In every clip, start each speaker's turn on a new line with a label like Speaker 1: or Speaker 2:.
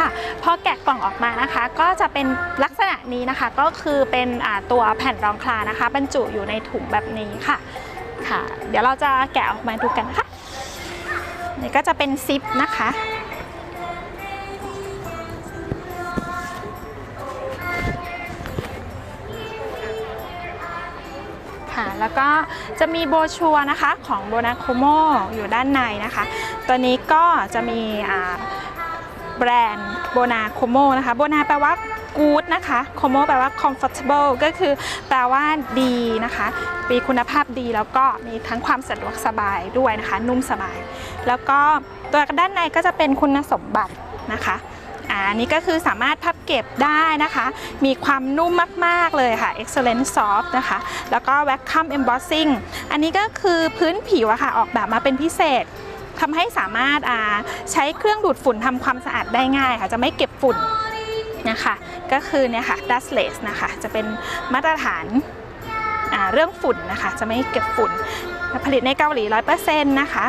Speaker 1: ค่ะ พอแกะกล่องออกมานะคะ ก็จะเป็นลักษณะนี้นะคะ ก็คือเป็นตัวแผ่นรองคลานะคะ บรรจุอยู่ในถุงแบบนี้ค่ะ ค่ะ เดี๋ยวเราจะแกะออกมาดูกันนะคะนี่ก็จะเป็นซิปนะคะค่ะแล้วก็จะมีโบชัวร์นะคะของโบนาโคโมอยู่ด้านในนะคะ ตัวนี้ก็จะมีอ่า แบรนด์โบนาโคโมนะคะโบนาแปลว่า good นะคะโคโมแปลว่า comfortable ก็คือแปลว่าดีนะคะมีคุณภาพดีแล้วก็มีทั้งความสะดวกสบายด้วยนะคะ นุ่มสบาย แล้วก็ตัวด้านในก็จะเป็นคุณสมบัตินะคะอันนี้ก็คือสามารถพับเก็บได้นะคะ มีความนุ่มมาก ๆ เลยค่ะ excellent soft นะคะ แล้วก็ vacuum embossing อันนี้ก็คือพื้นผิวอะค่ะ ออกแบบมาเป็นพิเศษ ทำให้สามารถใช้เครื่องดูดฝุ่นทำความสะอาดได้ง่ายค่ะ จะไม่เก็บฝุ่นนะคะก็คือเนี่ยค่ะ dustless นะคะจะเป็นมาตรฐานาเรื่องฝุ่นนะคะ จะไม่เก็บฝุ่น ผลิตในเกาหลี 100%นะคะ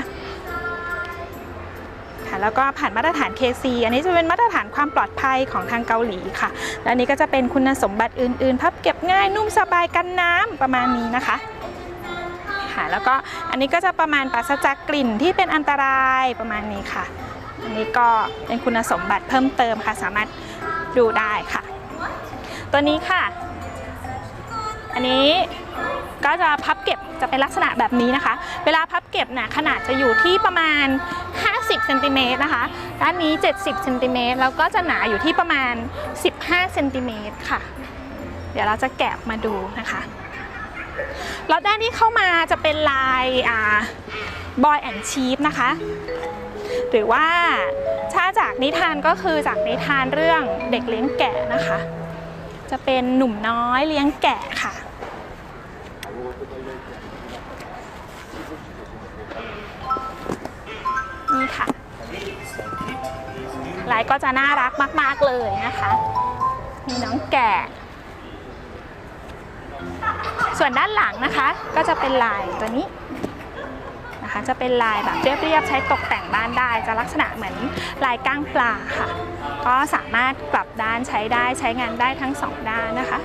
Speaker 1: ค่ะแล้วก็ผ่านมาตรฐาน KC อันนี้จะเป็นมาตรฐานความปลอดภัยของทางเกาหลีค่ะ และนี้ก็จะเป็นคุณสมบัติอื่นๆ พับเก็บง่ายนุ่มสบายกันน้ำประมาณนี้นะคะ ค่ะ แล้วก็อันนี้ก็จะประมาณปราศจากกลิ่นที่เป็นอันตรายประมาณนี้ค่ะ อันนี้ก็เป็นคุณสมบัติเพิ่มเติมค่ะ สามารถดูได้ค่ะ ตัวนี้ค่ะ อันนี้ก็จะพับเก็บจะเป็นลักษณะแบบนี้นะคะ เวลาพับเก็บนะขนาดจะอยู่ที่ประมาณ 50เซนติเมตรนะคะ ด้านนี้ 70เซนติเมตรแล้วก็จะหนาอยู่ที่ประมาณ 15เซนติเมตรค่ะ เดี๋ยวเราจะแกะมาดูนะคะ แล้วด้านที่เข้ามาจะเป็นลายบอยแอนชีฟนะคะ หรือว่าถ้าจากนิทานก็คือจากนิทานเรื่องเด็กเลี้ยงแกะนะคะ จะเป็นหนุ่มน้อยเลี้ยงแกะค่ะ นี่ค่ะลายก็จะน่ารักมาก ๆ เลยนะคะ มีน้องแกะ ส่วนด้านหลังนะคะก็จะเป็นลายตัวนี้นะคะจะเป็นลายแบบเรียบๆใช้ตกแต่งบ้านได้ จะลักษณะเหมือนลายก้างปลาค่ะ ก็สามารถกลับด้านใช้ได้ใช้งานได้ทั้งสองด้านนะคะ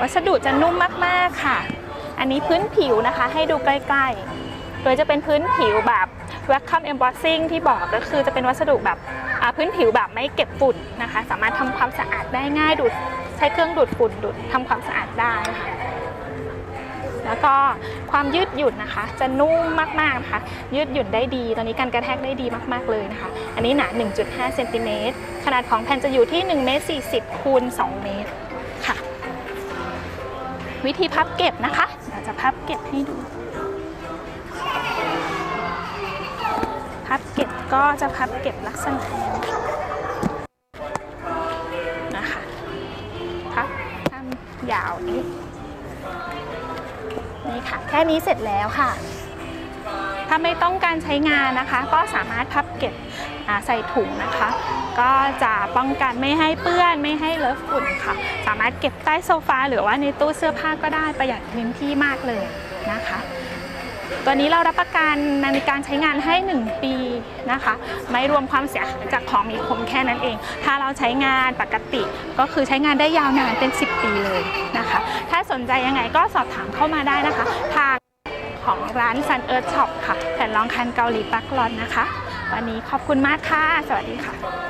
Speaker 1: วัสดุจะนุ่มมากๆค่ะ อันนี้พื้นผิวนะคะให้ดูใกล้ๆ โดยจะเป็นพื้นผิวแบบ vacuum embossing ที่บอกก็คือจะเป็นวัสดุแบบพื้นผิวแบบไม่เก็บฝุ่นนะคะ สามารถทำความสะอาดได้ง่ายดูดใช้เครื่องดูดฝุ่นดูดทำความสะอาดได้นะคะแล้วก็ความยืดหยุ่นนะคะ จะนุ่มมากๆนะคะ ยืดหยุ่นได้ดี ตอนนี้การกระแทกได้ดีมากๆเลยนะคะ อันนี้หนา 1.5เซนติเมตรขนาดของแผ่นจะอยู่ที่1เมตร40คูณ2เมตรค่ะ วิธีพับเก็บนะคะเราจะพับเก็บให้ดู พับเก็จะพับเก็บลักษณะนะคะพับทำยาวนี้นี่ค่ะ แค่นี้เสร็จแล้วค่ะ ถ้าไม่ต้องการใช้งานนะคะ ก็สามารถพับเก็บใส่ถุงนะคะ ก็จะป้องกันไม่ให้เปื้อนไม่ให้เลอะฝุ่นค่ะ สามารถเก็บใต้โซฟาหรือว่าในตู้เสื้อผ้าก็ได้ประหยัดพื้นที่มากเลยนะคะ ตัวนี้เรารับประกันในการใช้งานให้ 1 ปีนะคะ ไม่รวมความเสียหายจากของมีคมแค่นั้นเอง ถ้าเราใช้งานปกติก็คือใช้งานได้ยาวนานเป็น 10 ปีเลยนะคะ ถ้าสนใจยังไงก็สอบถามเข้ามาได้นะคะ ทางของร้าน Sun Earth Shop ค่ะ แผ่นรองคันเกาหลีปักลอนนะคะ วันนี้ขอบคุณมากค่ะ สวัสดีค่ะ